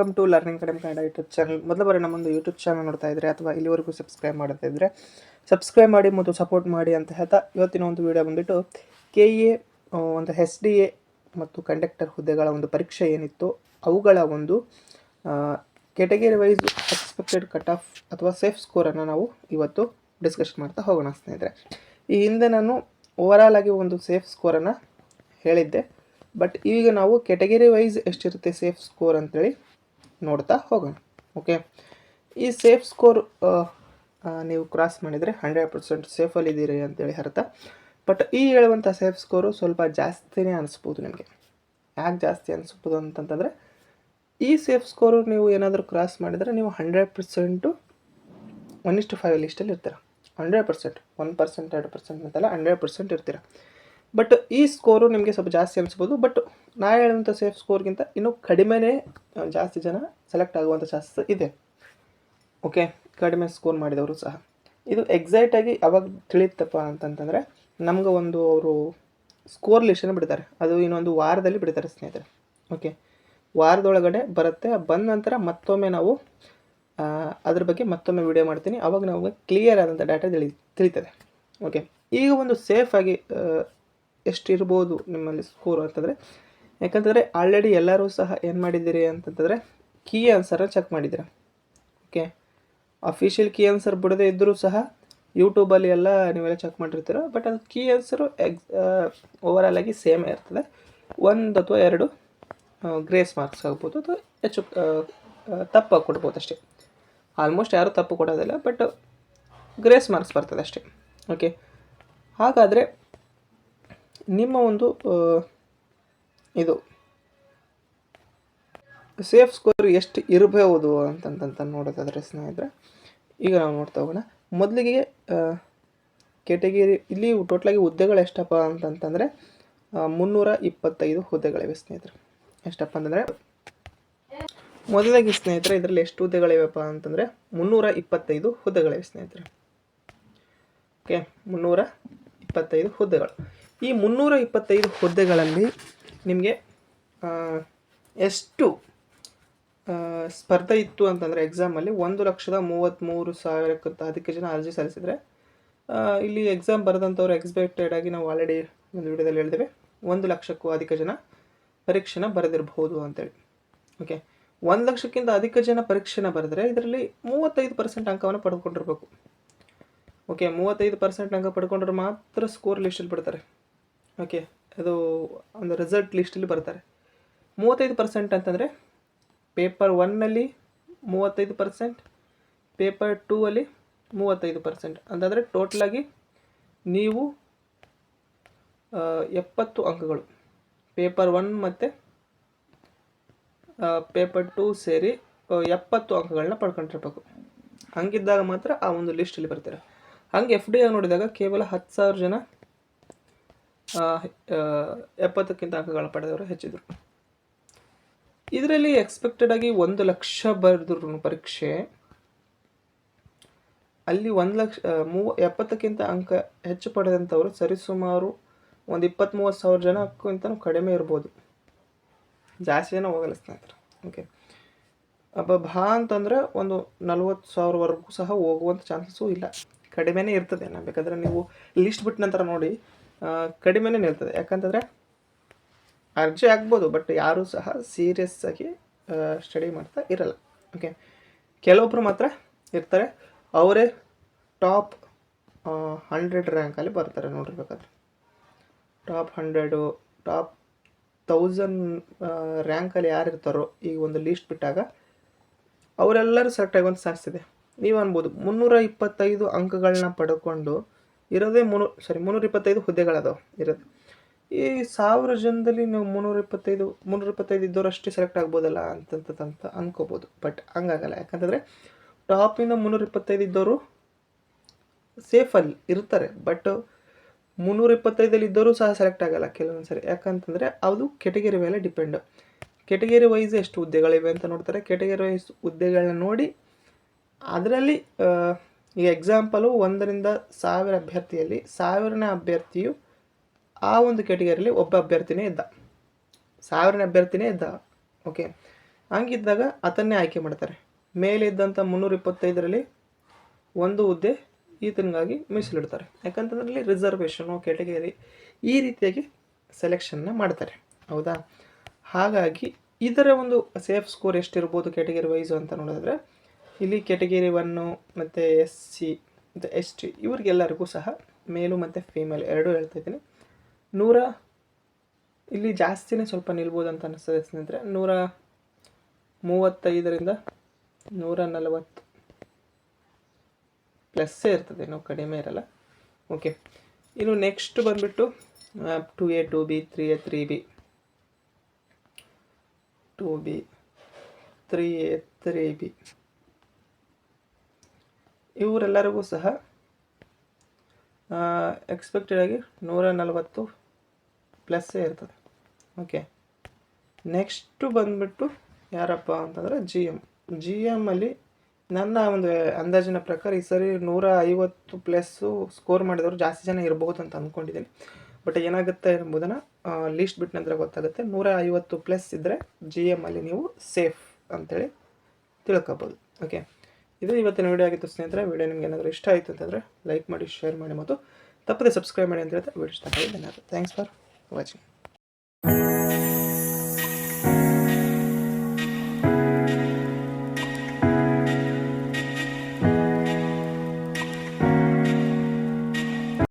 Welcome to learning ಕಡೆ Kannada YouTube channel. ಮೊದಲ ಬಾರಿ ನಮ್ಮೊಂದು ಯೂಟ್ಯೂಬ್ ಚಾನಲ್ ನೋಡ್ತಾ ಇದ್ರೆ ಅಥವಾ ಇಲ್ಲಿವರೆಗೂ ಸಬ್ಸ್ಕ್ರೈಬ್ ಮಾಡ್ತಾ ಇದ್ರೆ ಸಬ್ಸ್ಕ್ರೈಬ್ ಮಾಡಿ ಮತ್ತು ಸಪೋರ್ಟ್ ಮಾಡಿ ಅಂತ ಹೇಳ್ತಾ ಇವತ್ತಿನ ಒಂದು ವಿಡಿಯೋ ಬಂದ್ಬಿಟ್ಟು ಕೆ ಎ ಒಂದು ಎಸ್ ಡಿ ಎ ಮತ್ತು ಕಂಡಕ್ಟರ್ ಹುದ್ದೆಗಳ ಒಂದು ಪರೀಕ್ಷೆ ಏನಿತ್ತು, ಅವುಗಳ ಒಂದು category wise expected cut off ಅಥವಾ ಸೇಫ್ ಸ್ಕೋರನ್ನು ನಾವು ಇವತ್ತು ಡಿಸ್ಕಷನ್ ಮಾಡ್ತಾ ಹೋಗೋಣ ಸ್ನೇಹಿತರೆ ಈ ಹಿಂದೆ ನಾನು ಓವರಾಲ್ ಆಗಿ ಒಂದು ಸೇಫ್ ಸ್ಕೋರನ್ನು ಹೇಳಿದ್ದೆ ಬಟ್ ಈಗ ನಾವು ಕೆಟಗರಿ ವೈಸ್ ಎಷ್ಟಿರುತ್ತೆ ಸೇಫ್ ಸ್ಕೋರ್ ಅಂತೇಳಿ ನೋಡ್ತಾ ಹೋಗೋಣ ಓಕೆ ಈ ಸೇಫ್ ಸ್ಕೋರ್ ನೀವು ಕ್ರಾಸ್ ಮಾಡಿದರೆ ಹಂಡ್ರೆಡ್ ಪರ್ಸೆಂಟ್ ಸೇಫಲ್ಲಿದ್ದೀರಿ ಅಂತೇಳಿ ಅರ್ಥ. ಬಟ್ ಈ ಹೇಳುವಂಥ ಸೇಫ್ ಸ್ಕೋರು ಸ್ವಲ್ಪ ಜಾಸ್ತಿನೇ ಅನಿಸ್ಬೋದು ನಿಮಗೆ. ಯಾಕೆ ಜಾಸ್ತಿ ಅನಿಸ್ಬೋದು ಅಂತಂತಂದರೆ, ಈ ಸೇಫ್ ಸ್ಕೋರು ನೀವು ಏನಾದರೂ ಕ್ರಾಸ್ ಮಾಡಿದರೆ ನೀವು ಹಂಡ್ರೆಡ್ ಪರ್ಸೆಂಟು ಒನ್ ಇಷ್ಟು ಫೈವ್ ಲಿಸ್ಟಲ್ಲಿ ಇರ್ತೀರ. ಹಂಡ್ರೆಡ್ ಪರ್ಸೆಂಟ್ ಒನ್ ಪರ್ಸೆಂಟ್ ಎರಡು ಪರ್ಸೆಂಟ್ ಅಂತಲ್ಲ ಹಂಡ್ರೆಡ್ ಪರ್ಸೆಂಟ್ ಇರ್ತೀರ. ಬಟ್ ಈ ಸ್ಕೋರು ನಿಮಗೆ ಸ್ವಲ್ಪ ಜಾಸ್ತಿ ಅನಿಸ್ಬೋದು. ಬಟ್ ನಾ ಹೇಳುವಂಥ ಸೇಫ್ ಸ್ಕೋರ್ಗಿಂತ ಇನ್ನೂ ಕಡಿಮೆನೇ ಜಾಸ್ತಿ ಜನ ಸೆಲೆಕ್ಟ್ ಆಗುವಂಥ ಚಾನ್ಸಸ್ ಇದೆ. ಓಕೆ ಕಡಿಮೆ ಸ್ಕೋರ್ ಮಾಡಿದವರು ಸಹ. ಇದು ಎಕ್ಸಾಕ್ಟಾಗಿ ಯಾವಾಗ ತಿಳಿಯುತ್ತಪ್ಪ ಅಂತಂತಂದರೆ, ನಮ್ಗೆ ಒಂದು ಅವರು ಸ್ಕೋರ್ ಲಿಸ್ಟನ್ನು ಬಿಡ್ತಾರೆ. ಅದು ಇನ್ನೊಂದು ವಾರದಲ್ಲಿ ಬಿಡ್ತಾರೆ ಸ್ನೇಹಿತರೆ. ಓಕೆ ವಾರದೊಳಗಡೆ ಬರುತ್ತೆ, ಬಂದ ನಂತರ ಮತ್ತೊಮ್ಮೆ ನಾವು ಅದ್ರ ಬಗ್ಗೆ ಮತ್ತೊಮ್ಮೆ ವಿಡಿಯೋ ಮಾಡ್ತೀನಿ. ಅವಾಗ ನಮಗೆ ಕ್ಲಿಯರ್ ಆದಂಥ ಡಾಟಾ ತಿಳಿ ತಿಳಿತದೆ. ಓಕೆ ಈಗ ಒಂದು ಸೇಫ್ ಆ, ನಿಮ್ಮಲ್ಲಿ ಸ್ಕೋರ್ ಅಂತಂದರೆ. ಯಾಕಂತಂದರೆ ಆಲ್ರೆಡಿ ಎಲ್ಲರೂ ಸಹ ಏನು ಮಾಡಿದ್ದೀರಿ ಅಂತಂತಂದರೆ ಕೀ ಆನ್ಸರ್ನ ಚೆಕ್ ಮಾಡಿದ್ದೀರಾ. ಓಕೆ ಅಫಿಷಿಯಲ್ ಕೀ ಆನ್ಸರ್ ಬಿಡದೆ ಇದ್ದರೂ ಸಹ ಯೂಟ್ಯೂಬಲ್ಲಿ ಎಲ್ಲ ನೀವೆಲ್ಲ ಚೆಕ್ ಮಾಡಿರ್ತೀರ. ಬಟ್ ಅದು ಕೀ ಆನ್ಸರು ಎಕ್ಸ್ ಓವರಾಲ್ ಆಗಿ ಸೇಮೇ ಇರ್ತದೆ. ಒಂದು ಅಥವಾ ಎರಡು ಗ್ರೇಸ್ ಮಾರ್ಕ್ಸ್ ಆಗ್ಬೋದು ಅಥವಾ ಹೆಚ್ಚು ತಪ್ಪಾಗಿ ಕೊಡ್ಬೋದು ಅಷ್ಟೇ. ಆಲ್ಮೋಸ್ಟ್ ಯಾರೂ ತಪ್ಪು ಕೊಡೋದಿಲ್ಲ ಬಟ್ ಗ್ರೇಸ್ ಮಾರ್ಕ್ಸ್ ಬರ್ತದೆ ಅಷ್ಟೇ. ಓಕೆ ಹಾಗಾದರೆ ನಿಮ್ಮ ಒಂದು ಇದು ಸೇಫ್ ಸ್ಕೋರ್ ಎಷ್ಟು ಇರಬಹುದು ಅಂತಂತಂತ ನೋಡೋದಾದರೆ ಸ್ನೇಹಿತರೆ, ಈಗ ನಾವು ನೋಡ್ತಾ ಹೋಗೋಣ. ಮೊದಲಿಗೆ ಕೆಟಗಿರಿ ಇಲ್ಲಿ ಟೋಟಲಾಗಿ ಹುದ್ದೆಗಳು ಎಷ್ಟಪ್ಪ ಅಂತಂತಂದರೆ ಮುನ್ನೂರ ಇಪ್ಪತ್ತೈದು ಹುದ್ದೆಗಳಿವೆ ಸ್ನೇಹಿತರೆ. ಎಷ್ಟಪ್ಪ ಅಂತಂದರೆ, ಮೊದಲಾಗಿ ಸ್ನೇಹಿತರೆ, ಇದರಲ್ಲಿ ಎಷ್ಟು ಹುದ್ದೆಗಳಿವೆಪ್ಪ ಅಂತಂದರೆ, ಮುನ್ನೂರ ಇಪ್ಪತ್ತೈದು ಹುದ್ದೆಗಳಿವೆ ಸ್ನೇಹಿತರೆ. ಓಕೆ ಮುನ್ನೂರ ಇಪ್ಪತ್ತೈದು ಹುದ್ದೆಗಳು. ಈ ಮುನ್ನೂರ ಇಪ್ಪತ್ತೈದು ಹುದ್ದೆಗಳಲ್ಲಿ ನಿಮಗೆ ಎಷ್ಟು ಸ್ಪರ್ಧೆ ಇತ್ತು ಅಂತಂದರೆ ಎಕ್ಸಾಮಲ್ಲಿ ಒಂದು ಲಕ್ಷದ ಮೂವತ್ತ್ಮೂರು ಸಾವಿರಕ್ಕಿಂತ ಅಧಿಕ ಜನ ಅರ್ಜಿ ಸಲ್ಲಿಸಿದರೆ ಇಲ್ಲಿ ಎಕ್ಸಾಮ್ ಬರೆದಂಥವ್ರು ಎಕ್ಸ್ಪೆಕ್ಟೆಡ್ ಆಗಿ ನಾವು ಆಲ್ರೆಡಿ ಒಂದು ವಿಡಿಯೋದಲ್ಲಿ ಹೇಳಿದ್ದೇವೆ. ಒಂದು ಲಕ್ಷಕ್ಕೂ ಅಧಿಕ ಜನ ಪರೀಕ್ಷೆನ ಬರೆದಿರಬಹುದು ಅಂತೇಳಿ. ಓಕೆ ಒಂದು ಲಕ್ಷಕ್ಕಿಂತ ಅಧಿಕ ಜನ ಪರೀಕ್ಷೆನ ಬರೆದರೆ ಇದರಲ್ಲಿ ಮೂವತ್ತೈದು ಪರ್ಸೆಂಟ್ ಅಂಕವನ್ನು ಪಡ್ಕೊಂಡಿರ್ಬೇಕು. ಓಕೆ ಮೂವತ್ತೈದು ಪರ್ಸೆಂಟ್ ಅಂಕ ಪಡ್ಕೊಂಡ್ರೆ ಮಾತ್ರ ಸ್ಕೋರ್ ಲಿಸ್ಟಲ್ಲಿ ಬಿಡ್ತಾರೆ. ಓಕೆ, ಅದು ಒಂದು ರಿಸಲ್ಟ್ ಲಿಸ್ಟಲ್ಲಿ ಬರ್ತಾರೆ. ಮೂವತ್ತೈದು ಪರ್ಸೆಂಟ್ ಅಂತಂದರೆ ಪೇಪರ್ ಒನ್ನಲ್ಲಿ ಮೂವತ್ತೈದು ಪರ್ಸೆಂಟ್ ಪೇಪರ್ ಟೂ ಅಲ್ಲಿ ಮೂವತ್ತೈದು ಪರ್ಸೆಂಟ್ ಅಂತಂದರೆ ಟೋಟಲಾಗಿ ನೀವು ಎಪ್ಪತ್ತು ಅಂಕಗಳು. ಪೇಪರ್ ಒನ್ ಮತ್ತು ಪೇಪರ್ ಟೂ ಸೇರಿ ಎಪ್ಪತ್ತು ಅಂಕಗಳನ್ನ ಪಡ್ಕೊಂಡಿರ್ಬೇಕು. ಹಂಗಿದ್ದಾಗ ಮಾತ್ರ ಆ ಒಂದು ಲಿಸ್ಟಲ್ಲಿ ಬರ್ತಾರೆ. ಹಂಗೆ ಎಫ್ ಡಿ ಆಗಿ ನೋಡಿದಾಗ ಕೇವಲ ಹತ್ತು ಸಾವಿರ ಜನ ಎಪ್ಪತ್ತಕ್ಕಿಂತ ಅಂಕಗಳ ಪಡೆದವರು ಹೆಚ್ಚಿದ್ರು. ಇದರಲ್ಲಿ ಎಕ್ಸ್ಪೆಕ್ಟೆಡ್ ಆಗಿ ಒಂದು ಲಕ್ಷ ಬರೆದ್ರು ಪರೀಕ್ಷೆ. ಅಲ್ಲಿ ಒಂದು ಲಕ್ಷ ಮೂವ, ಎಪ್ಪತ್ತಕ್ಕಿಂತ ಅಂಕ ಹೆಚ್ಚು ಪಡೆದಂಥವರು ಸರಿಸುಮಾರು ಒಂದು ಇಪ್ಪತ್ತ್ ಮೂವತ್ತು ಸಾವಿರ ಜನಕ್ಕಿಂತ ಕಡಿಮೆ ಇರ್ಬೋದು. ಜಾಸ್ತಿ ಜನ ಹೋಗಲಿಸ್ತಾ ಸ್ನೇಹಿತರೆ. ಓಕೆ ಅಬ್ಬ, ಭಾ ಅಂತಂದರೆ ಒಂದು ನಲ್ವತ್ತು ಸಾವಿರವರೆಗೂ ಸಹ ಹೋಗುವಂಥ ಚಾನ್ಸಸ್ಸು ಇಲ್ಲ. ಕಡಿಮೆನೇ ಇರ್ತದೆ. ನಾನು ಬೇಕಾದರೆ ನೀವು ಲಿಸ್ಟ್ ಬಿಟ್ಟ ನಂತರ ನೋಡಿ. ಕಡಿಮೆನೇ ನಿಲ್ತದೆ. ಯಾಕಂತಂದರೆ ಅರ್ಜಿ ಆಗ್ಬೋದು ಬಟ್ ಯಾರೂ ಸಹ ಸೀರಿಯಸ್ ಆಗಿ ಸ್ಟಡಿ ಮಾಡ್ತಾ ಇರಲ್ಲ. ಓಕೆ ಕೆಲವೊಬ್ಬರು ಮಾತ್ರ ಇರ್ತಾರೆ. ಅವರೇ ಟಾಪ್ ಹಂಡ್ರೆಡ್ ರ್ಯಾಂಕಲ್ಲಿ ಬರ್ತಾರೆ ನೋಡಿರ್ಬೇಕಾದ್ರೆ ಟಾಪ್ ಹಂಡ್ರೆಡು ಟಾಪ್ ತೌಸಂಡ್ ರ್ಯಾಂಕಲ್ಲಿ ಯಾರು ಇರ್ತಾರೋ ಈಗ ಒಂದು ಲೀಸ್ಟ್ ಬಿಟ್ಟಾಗ ಅವರೆಲ್ಲರೂ ಸೆಲೆಕ್ಟ್ ಆಗುವಂಥ ಚಾನ್ಸ್ ಇದೆ ನೀವು ಅನ್ಬೋದು, ಮುನ್ನೂರ ಇಪ್ಪತ್ತೈದು ಅಂಕಗಳನ್ನ ಪಡ್ಕೊಂಡು ಇರೋದೇ ಮುನ್ನೂರು ಸಾರಿ ಮುನ್ನೂರ ಇಪ್ಪತ್ತೈದು ಹುದ್ದೆಗಳದಾವೆ ಇರೋದು. ಈ ಸಾವಿರ ಜನದಲ್ಲಿ ನೀವು ಮುನ್ನೂರ ಇಪ್ಪತ್ತೈದು ಮುನ್ನೂರ ಇಪ್ಪತ್ತೈದು ಇದ್ದವ್ರು ಅಷ್ಟೇ ಸೆಲೆಕ್ಟ್ ಆಗ್ಬೋದಲ್ಲ ಅಂತಂತ ಅಂದ್ಕೋಬೋದು ಬಟ್ ಹಂಗಾಗಲ್ಲ. ಯಾಕಂತಂದರೆ ಟಾಪಿಂದ ಮುನ್ನೂರ ಇಪ್ಪತ್ತೈದು ಇದ್ದವರು ಸೇಫಲ್ಲಿ ಇರ್ತಾರೆ. ಬಟ್ ಮುನ್ನೂರ ಇಪ್ಪತ್ತೈದಲ್ಲಿ ಇದ್ದವರು ಸಹ ಸೆಲೆಕ್ಟ್ ಆಗಲ್ಲ ಕೆಲವೊಂದು ಸರಿ ಯಾಕಂತಂದರೆ ಅದು ಕೆಟಗರಿ ಮೇಲೆ ಡಿಪೆಂಡ್ ಕೆಟಗರಿ ವೈಸ್ ಎಷ್ಟು ಹುದ್ದೆಗಳಿವೆ ಅಂತ ನೋಡ್ತಾರೆ. ಕೆಟಗರಿ ವೈಸ್ ಹುದ್ದೆಗಳನ್ನ ನೋಡಿ, ಅದರಲ್ಲಿ ಈಗ ಎಕ್ಸಾಂಪಲು ಒಂದರಿಂದ ಸಾವಿರ ಅಭ್ಯರ್ಥಿಯಲ್ಲಿ ಸಾವಿರನೇ ಅಭ್ಯರ್ಥಿಯು ಆ ಒಂದು ಕೆಟಗರಿಯಲ್ಲಿ ಒಬ್ಬ ಅಭ್ಯರ್ಥಿನೇ ಇದ್ದ. ಸಾವಿರನೇ ಅಭ್ಯರ್ಥಿನೇ ಇದ್ದ. ಓಕೆ ಹಂಗಿದ್ದಾಗ ಆತನ್ನೇ ಆಯ್ಕೆ ಮಾಡ್ತಾರೆ. ಮೇಲೆ ಇದ್ದಂಥ ಮುನ್ನೂರ ಇಪ್ಪತ್ತೈದರಲ್ಲಿ ಒಂದು ಹುದ್ದೆ ಈತನಿಗಾಗಿ ಮೀಸಲಿಡ್ತಾರೆ. ಯಾಕಂತಂದ್ರಲ್ಲಿ ರಿಸರ್ವೇಷನು ಕೆಟಗರಿ ಈ ರೀತಿಯಾಗಿ ಸೆಲೆಕ್ಷನ್ನ ಮಾಡ್ತಾರೆ. ಹೌದಾ? ಹಾಗಾಗಿ ಇದರ ಒಂದು ಸೇಫ್ ಸ್ಕೋರ್ ಎಷ್ಟಿರ್ಬೋದು ಕೆಟಗರಿ ವೈಸು ಅಂತ ನೋಡಿದ್ರೆ ಇಲ್ಲಿ ಕೆಟಗಿರಿ ಒನ್ನು ಮತ್ತು ಎಸ್ ಸಿ ಮತ್ತು ಎಸ್ ಟಿ ಇವ್ರಿಗೆಲ್ಲರಿಗೂ ಸಹ ಮೇಲು ಮತ್ತು ಫೀಮೇಲ್ ಎರಡೂ ಹೇಳ್ತಾ ಇದ್ದೀನಿ. ನೂರ ಇಲ್ಲಿ ಜಾಸ್ತಿನೇ ಸ್ವಲ್ಪ ನಿಲ್ಬೋದು ಅಂತ ಅನ್ನಿಸ್ತದೆ ಸ್ನೇಹಿತರೆ. ನೂರ ಮೂವತ್ತೈದರಿಂದ ನೂರ ನಲವತ್ತು ಪ್ಲಸ್ಸೇ ಇರ್ತದೆ ನಾವು ಕಡಿಮೆ ಇರಲ್ಲ. ಓಕೆ ಇನ್ನು ನೆಕ್ಸ್ಟ್ ಬಂದುಬಿಟ್ಟು two A two B three A three B two B three A three B ಇವರೆಲ್ಲರಿಗೂ ಸಹ ಎಕ್ಸ್ಪೆಕ್ಟೆಡ್ ಆಗಿ ನೂರ ನಲವತ್ತು ಪ್ಲಸ್ಸೇ ಇರ್ತದೆ. ಓಕೆ ನೆಕ್ಸ್ಟು ಬಂದುಬಿಟ್ಟು ಯಾರಪ್ಪ ಅಂತಂದರೆ ಜಿ ಎಂ ಜಿ ಎಮ್ಮಲ್ಲಿ ನನ್ನ ಒಂದು ಅಂದಾಜಿನ ಪ್ರಕಾರ ಈ ಸರಿ ನೂರ ಐವತ್ತು ಪ್ಲಸ್ಸು ಸ್ಕೋರ್ ಮಾಡಿದವರು ಜಾಸ್ತಿ ಜನ ಇರಬಹುದು ಅಂತ ಅಂದ್ಕೊಂಡಿದ್ದೀನಿ ಬಟ್ ಏನಾಗುತ್ತೆ ಎಂಬುದನ್ನು ಲೀಸ್ಟ್ ಬಿಟ್ಟ ನಂತರ ಗೊತ್ತಾಗುತ್ತೆ. ನೂರ ಐವತ್ತು ಪ್ಲಸ್ ಇದ್ದರೆ ಜಿ ಎಮ್ಮಲ್ಲಿ ನೀವು ಸೇಫ್ ಅಂತೇಳಿ ತಿಳ್ಕೊಬೋದು. ಓಕೆ ಇದು ಇವತ್ತಿನ ವಿಡಿಯೋ ಆಗಿತ್ತು ಸ್ನೇಹಿತರೆ. ವಿಡಿಯೋ ನಿಮ್ಗೆ ಏನಾದರೂ ಇಷ್ಟ ಆಯಿತು ಅಂತಂದರೆ ಲೈಕ್ ಮಾಡಿ ಶೇರ್ ಮಾಡಿ ಮತ್ತು ತಪ್ಪದೆ ಸಬ್ಸ್ಕ್ರೈಬ್ ಮಾಡಿ ಅಂತ ಹೇಳ್ತಾ ವಿಡಿಯೋ ಇಷ್ಟ ಆಗಿದೆ. Thanks for watching